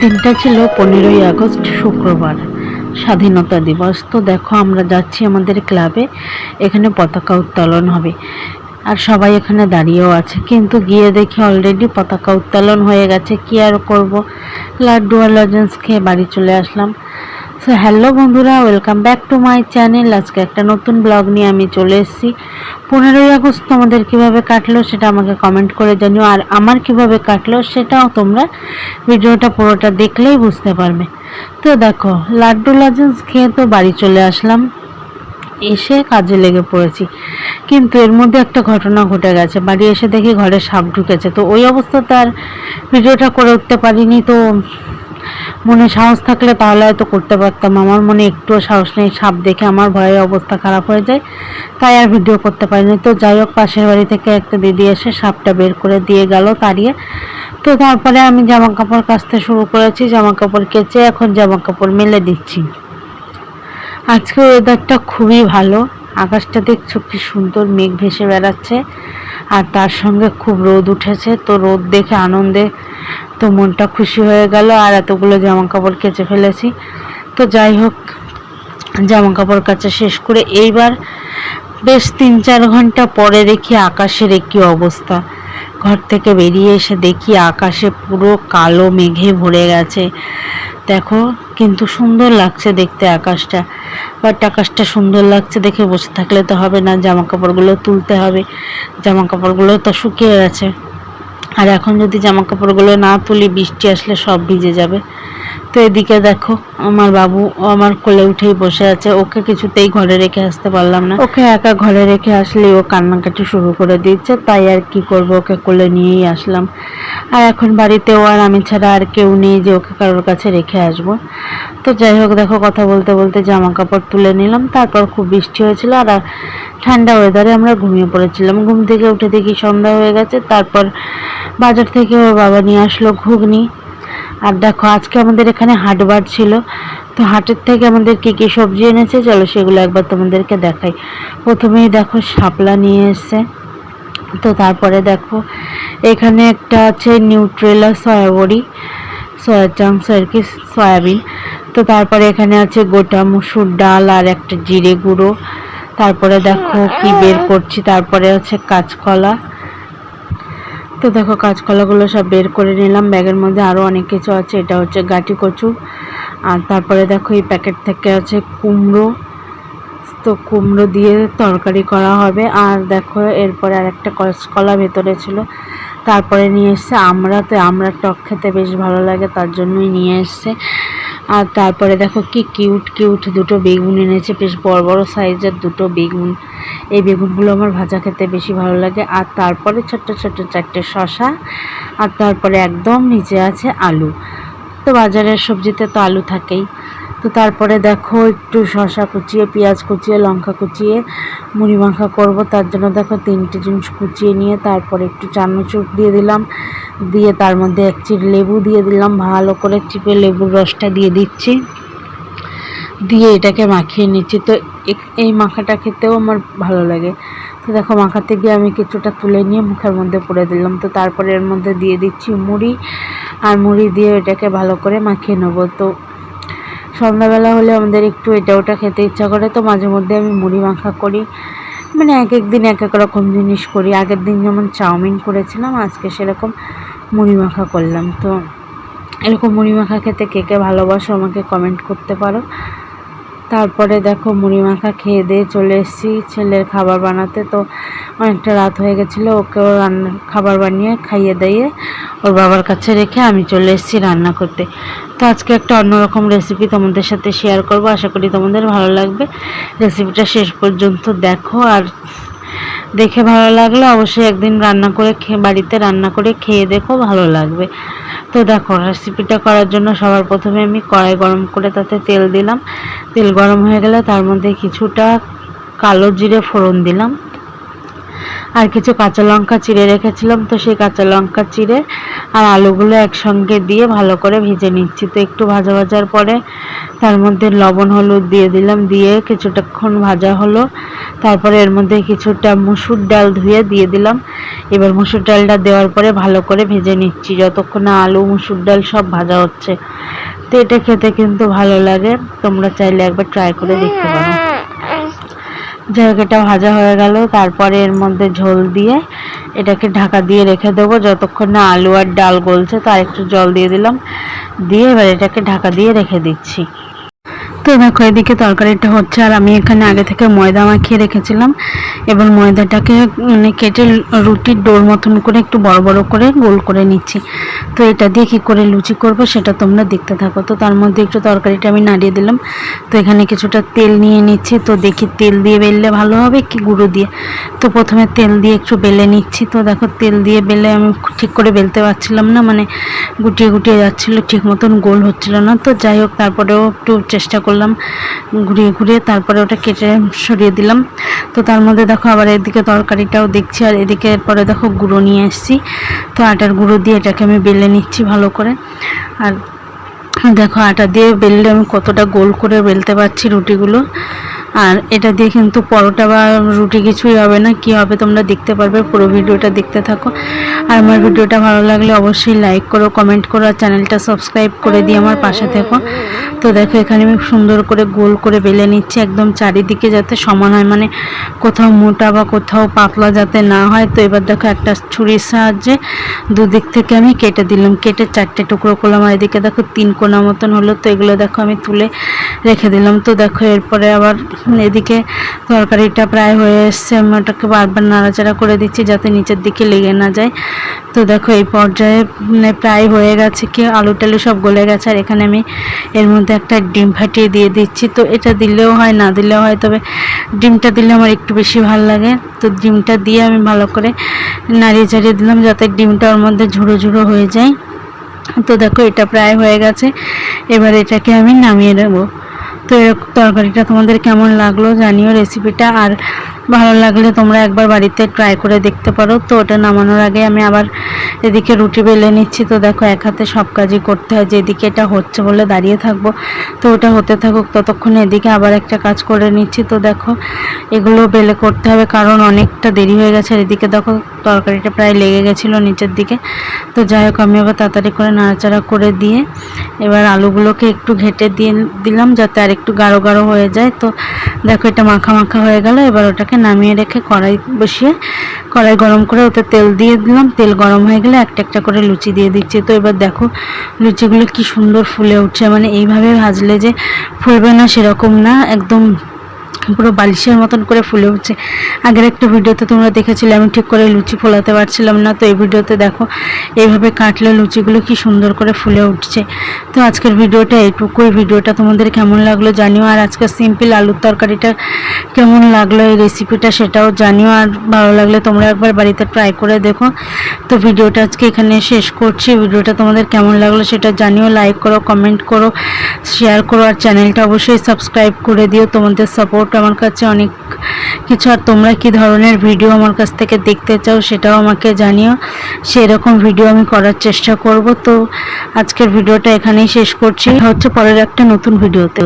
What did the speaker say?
দিনটা ছিল, পনেরোই আগস্ট, শুক্রবার। স্বাধীনতা দিবস। তো দেখো, আমরা যাচ্ছি আমাদের ক্লাবে এখানে পতাকা উত্তোলন হবে। আর সবাই এখানে দাঁড়িয়েও আছে। কিন্তু গিয়ে দেখি অলরেডি পতাকা উত্তোলন হয়ে গেছে। কি আর করব? লাড্ডু আর লজেন্স খেয়ে বাড়ি চলে আসলাম। সো হ্যালো বন্ধুরা welcome back to my channel আজকে একটা নতুন ব্লগ নিয়ে আমি চলে এসেছি। পনেরোই আগস্ট তোমাদের কীভাবে কাটলো সেটা আমাকে কমেন্ট করে জানিও। আর আমার কীভাবে কাটলো সেটাও তোমরা ভিডিওটা পুরোটা দেখলেই বুঝতে পারবে। তো দেখো, লাড্ডু লজেন্স খেয়ে তো বাড়ি চলে আসলাম। এসে কাজে লেগে পড়েছি। কিন্তু এর মধ্যে একটা ঘটনা ঘটে গেছে। বাড়ি এসে দেখি ঘরে সাপ ঢুকেছে। তো ওই অবস্থাতে আর ভিডিওটা করে উঠতে পারিনি। তো মনে সাহস থাকলে তাহলে হয়তো করতে পারতাম। আমার মনে একটুও সাহস নেই, সাপ দেখে আমার ভয়ে অবস্থা খারাপ হয়ে যায়। তাই আর ভিডিও করতে পারিনি। তো যাই হোক, পাশের বাড়ি থেকে একটা দিদি এসে সাপটা বের করে দিয়ে গেল তাড়িয়ে। তো তারপরে আমি জামা কাপড় কাচতে শুরু করেছি জামা কাপড় কেচে এখন জামা কাপড় মেলে দিচ্ছি। আজকে ওয়েদারটা খুবই ভালো। আকাশটা দেখছ কি সুন্দর, মেঘ ভেসে বেড়াচ্ছে। আর তার সঙ্গে খুব রোদ উঠেছে, তো রোদ দেখে আনন্দে তো মনটা খুশি হয়ে গেল। আর এতগুলো জামা কাপড় কেচে ফেলেছি। তো যাই হোক জামা কাপড় কাচা শেষ করে এইবার বেশ তিন চার ঘণ্টা পরে দেখি আকাশের একই অবস্থা। ঘর থেকে বেরিয়ে এসে দেখি আকাশে পুরো কালো মেঘে ভরে গেছে। দেখো, কিন্তু সুন্দর লাগছে দেখতে আকাশটা। বাট আকাশটা সুন্দর লাগছে দেখে বসে থাকলে তো হবে না জামা কাপড়গুলো তুলতে হবে। জামা কাপড়গুলো তো শুকিয়ে গেছে। আর এখন যদি জামা কাপড়গুলো না তুলি, বৃষ্টি আসলে সব ভিজে যাবে। তো এদিকে দেখো, আমার বাবু আমার কোলে উঠেই বসে আছে। ওকে কিছুতেই ঘরে রেখে আসতে পারলাম না। ওকে একা ঘরে রেখে আসলে ও কান্নাকাটি শুরু করে দিচ্ছে তাই আর কি করব, ওকে কোলে নিয়েই আসলাম। আর এখন বাড়িতেও আর আমি ছাড়া আর কেউ নেই যে ওকে কারোর কাছে রেখে আসব। তো যাই হোক, দেখো, কথা বলতে বলতে জামা কাপড় তুলে নিলাম, তারপর খুব বৃষ্টি হয়েছিল আর ঠান্ডা ওয়েদারে আমরা ঘুমিয়ে পড়েছিলাম। ঘুম থেকে উঠে দেখি সন্ধ্যা হয়ে গেছে, তারপর বাজার থেকে ওর বাবা নিয়ে আসলো ঘুগনি। আর দেখো, আজকে আমাদের এখানে হাটবার ছিল। তো হাটের থেকে আমাদের কী কী সবজি এনেছে, চলো সেগুলো একবার তোমাদেরকে দেখাই। প্রথমেই দেখো, শাপলা নিয়ে এসছে। তো তারপরে দেখো, এখানে একটা আছে নিউট্রেলা সয়াবড়ি, সয়া চাংস আর কি, সয়াবিন। তো তারপরে এখানে আছে গোটা মুসুর ডাল আর একটা জিরে গুঁড়ো। তারপরে দেখো কি বের করছি, তারপরে হচ্ছে কাঁচকলা। তো দেখো কাঁচকলাগুলো সব বের করে নিলাম। ব্যাগের মধ্যে আরও অনেক কিছু আছে। এটা হচ্ছে গাটি কচু। আর তারপরে দেখো এই প্যাকেট থেকে আছে কুমড়ো। তো কুমড়ো দিয়ে তরকারি করা হবে। আর দেখো এরপরে আর একটা কাঁচকলা ভেতরে ছিল। তারপরে নিয়ে এসছে আমরা তো আমরা টক খেতে বেশ ভালো লাগে, তার জন্যই নিয়ে এসছে। আর তারপরে দেখো কি কিউট কিউট দুটো বেগুন এনেছে, বেশ বড় বড় সাইজের দুটো বেগুন। এই বেগুনগুলো আমার ভাজা খেতে বেশি ভালো লাগে। আর তারপরে ছোট্ট ছোট্ট চারটে শশা আর তারপরে একদম নিচে আছে আলু। তো বাজারের সবজিতে তো আলু থাকেই। তো তারপরে দেখো একটু শশা কুচিয়ে, পেঁয়াজ কুচিয়ে, লঙ্কা কুচিয়ে, মুড়ি মাখা করব। তার জন্য দেখো তিনটে জিনিস কুচিয়ে নিয়ে তারপরে একটু চানাচুর দিয়ে দিলাম। দিয়ে তার মধ্যে এক চির লেবু দিয়ে দিলাম। ভালো করে চিপে লেবুর রসটা দিয়ে দিচ্ছি। দিয়ে এটাকে মাখিয়ে নিচ্ছি। তো এই মাখাটা খেতেও আমার ভালো লাগে। তো দেখো মাখাতে গিয়ে আমি কিছুটা তুলে নিয়ে মুখের মধ্যে পরে দিলাম। তো তারপরে এর মধ্যে দিয়ে দিচ্ছি মুড়ি। আর মুড়ি দিয়ে এটাকে ভালো করে মাখিয়ে নেব। তো সন্ধ্যাবেলা হলে আমাদের একটু এটা ওটা খেতে ইচ্ছা করে, তো মাঝে মধ্যে আমি মুড়ি মাখা করি। মানে এক এক দিন এক এক রকম জিনিস করি। আগের দিন যেমন চাউমিন করেছিলাম, আজকে সেরকম মুড়ি মাখা করলাম। তো এরকম মুড়ি মাখা খেতে কে কে ভালোবাসো আমাকে কমেন্ট করতে পারো। তারপরে দেখো মুড়ি মাখা খেয়ে দিয়ে চলে এসেছি ছেলের খাবার বানাতে। তো অনেকটা রাত হয়ে গেছিল, ওকেও রান্না, খাবার বানিয়ে খাইয়ে দিয়ে ওর বাবার কাছে রেখে আমি চলে এসেছি রান্না করতে। তো আজকে একটা অন্যরকম রেসিপি তোমাদের সাথে শেয়ার করব। আশা করি তোমাদের ভালো লাগবে। রেসিপিটা শেষ পর্যন্ত দেখো আর দেখে ভালো লাগলে। অবশ্যই একদিন রান্না করে বাড়িতে রান্না করে খেয়ে দেখো, ভালো লাগবে। তো দেখো রেসিপিটা করার জন্য সবার প্রথমে আমি কড়াই গরম করে তাতে তেল দিলাম। তেল গরম হয়ে গেলে তার মধ্যে কিছুটা কালো জিরে ফোড়ন দিলাম। আর কিছু কাঁচা লঙ্কা চিড়ে রেখেছিলাম তো সেই কাঁচা লঙ্কা চিড়ে আর আলুগুলো একসঙ্গে দিয়ে ভালো করে ভেজে নিচ্ছি। তো একটু ভাজা ভাজার পরে তার মধ্যে লবণ, হলুদ দিয়ে দিলাম, দিয়ে কিছুটাক্ষণ ভাজা হলো। তারপরে এর মধ্যে কিছুটা মুসুর ডাল ধুয়ে দিয়ে দিলাম। এবার মুসুর ডালটা দেওয়ার পরে ভালো করে ভেজে নিচ্ছি যতক্ষণ না আলু, মুসুর ডাল সব ভাজা হচ্ছে। তো এটা খেতে কিন্তু ভালো লাগে, তোমরা চাইলে একবার ট্রাই করে দেখতে পারো। জায়গাটা ভাজা হয়ে গেল। তারপরে এর মধ্যে ঝোল দিয়ে এটাকে ঢাকা দিয়ে রেখে দেবো। যতক্ষণ না আলু আর ডাল গলছে, তার একটু জল দিয়ে দিলাম। দিয়ে এবার এটাকে ঢাকা দিয়ে রেখে দিচ্ছি। তো দেখো এদিকে তরকারিটা হচ্ছে, আর আমি এখানে আগে থেকে ময়দা মাখিয়ে রেখেছিলাম এবং ময়দাটাকে মানে কেটে রুটির ডোর মতন করে একটু বড় বড় করে গোল করে নিচ্ছি। তো এটা দিয়ে কী করে লুচি করব সেটা তোমরা দেখতে থাকো। তো তার মধ্যে একটু তরকারিটা আমি নাড়িয়ে দিলাম। তো এখানে কিছুটা তেল নিয়ে নিচ্ছি। তো দেখি তেল দিয়ে বেললে ভালো হবে কি গুঁড়ো দিয়ে? তো প্রথমে তেল দিয়ে একটু বেলে নিচ্ছি। তো দেখো তেল দিয়ে বেলে আমি ঠিক করে বেলতে পারছিলাম না মানে গুটিয়ে গুটিয়ে যাচ্ছিল, ঠিক মতন গোল হচ্ছিল না। তো যাই হোক, তারপরেও একটু চেষ্টা করলাম, ঘুরিয়ে ঘুরিয়ে তারপরে ওটা কেটে সরিয়ে দিলাম। তো তার মধ্যে দেখো আবার এদিকে তরকারিটাও দেখছি, আর এদিকে এরপরে দেখো গুঁড়ো নিয়ে এসেছি। তো আটার গুঁড়ো দিয়ে এটাকে আমি বেলে নিচ্ছি ভালো করে। আর দেখো আটা দিয়ে বেললে আমি কতটা গোল করে বেলতে পারছি রুটিগুলো। আর এটা দিয়ে কিন্তু পরোটা বা রুটি কিছুই হবে না। কি হবে তোমরা দেখতে পারবে, পুরো ভিডিওটা দেখতে থাকো। আর আমার ভিডিওটা ভালো লাগলে অবশ্যই লাইক করো কমেন্ট করো, আর চ্যানেলটা সাবস্ক্রাইব করে দিয়ে আমার পাশে থেকো। তো দেখো, এখানে আমি সুন্দর করে গোল করে বেলে নিচ্ছি একদম চারিদিকে যাতে সমান হয় মানে কোথাও মোটা বা কোথাও পাতলা যাতে না হয়। তো এবার দেখো, একটা ছুরির সাহায্যে দুদিক থেকে আমি কেটে দিলাম। কেটে চারটে টুকরো করলাম, আর এদিকে দেখো, তিন কোনা মতন হলো। তো এগুলো দেখো, আমি তুলে রেখে দিলাম। তো দেখো, এরপরে আবার এদিকে তরকারিটা প্রায় হয়ে এসছে। আমি ওটাকে বারবার নাড়াচাড়া করে দিচ্ছি যাতে নিচের দিকে লেগে না যায়। তো দেখো এই পর্যায়ে মানে প্রায় হয়ে গেছে কি আলু টালু সব গলে গেছে। আর এখানে আমি এর মধ্যে একটা ডিম ফাটিয়ে দিয়ে দিচ্ছি। তো এটা দিলেও হয়, না দিলেও হয়, তবে ডিমটা দিলে আমার একটু বেশি ভালো লাগে। তো ডিমটা দিয়ে আমি ভালো করে নাড়িয়ে চাড়িয়ে দিলাম যাতে ডিমটা ওর মধ্যে ঝুড়ো ঝুড়ো হয়ে যায়। তো দেখো এটা প্রায় হয়ে গেছে। এবার এটাকে আমি নামিয়ে নেব। তো তরকারিটা তোমাদের কেমন লাগল জানিও রেসিপিটা আর ভালো লাগলে তোমরা একবার বাড়িতে ট্রাই করে দেখতে পারো। তো ওটা নামানোর আগে আমি আবার এদিকে রুটি বেলে নিচ্ছি। তো দেখো এক হাতে সব কাজই করতে হয়, যেদিকে এটা হচ্ছে বলে দাঁড়িয়ে থাকব। তো ওটা হতে থাকুক, ততক্ষণ এদিকে আবার একটা কাজ করে নিচ্ছি। তো দেখো এগুলো বেলে করতে হবে, কারণ অনেকটা দেরি হয়ে গেছে। আর এদিকে দেখো তরকারিটা প্রায় লেগে গেছিল নিচের দিকে। তো যাই হোক, আমি আবার তাড়াতাড়ি করে নাড়াচাড়া করে দিয়ে এবার আলুগুলোকে একটু ঘেটে দিয়ে দিলাম, যাতে আর একটু গাঢ় গাঢ় হয়ে যায়। তো দেখো এটা মাখা মাখা হয়ে গেল, এবার ওটাকে নামিয়ে রেখে কড়াই বসিয়ে কড়াই গরম করে ওতে তেল দিয়ে দিলাম। তেল গরম হয়ে গেলে একটা একটা করে লুচি দিয়ে দিচ্ছে। তো এবার দেখো লুচিগুলো কি সুন্দর ফুলে উঠছে। মানে এইভাবে ভাজলে যে ফুলবে না সেরকম না, একদম পুরো বালিশের মতন করে ফুলে উঠছে। আগের একটা ভিডিওতে তোমরা দেখেছিলে, আমি ঠিক করে লুচি ফোলাতে পারছিলাম না, তো এই ভিডিওতে দেখো, এইভাবে কাটলে লুচিগুলো কি সুন্দর করে ফুলে উঠছে। তো আজকের ভিডিওটা এইটুকুই। ভিডিওটা তোমাদের কেমন লাগল জানিও, আর আজকে সিম্পল আলুর তরকারিটা কেমন লাগল, এই রেসিপিটা সেটাও জানিও, আর ভালো লাগলে তোমরা একবার বাড়িতে ট্রাই করে দেখো। তো ভিডিওটা আজকে এখানে শেষ করছি। ভিডিওটা তোমাদের কেমন লাগল সেটা জানিও লাইক করো কমেন্ট করো শেয়ার করো, আর চ্যানেলটা অবশ্যই সাবস্ক্রাইব করে দিও। তোমাদের সাপোর্ট আমার কাছে অনেক কিছু। আর তোমরা কি ধরনের ভিডিও আমার কাছ থেকে দেখতে চাও সেটাও আমাকে জানিও। সেরকম ভিডিও আমি করার চেষ্টা করব। তো আজকের ভিডিওটা এখানেই শেষ করছি। হচ্ছে পরের একটা নতুন ভিডিওতে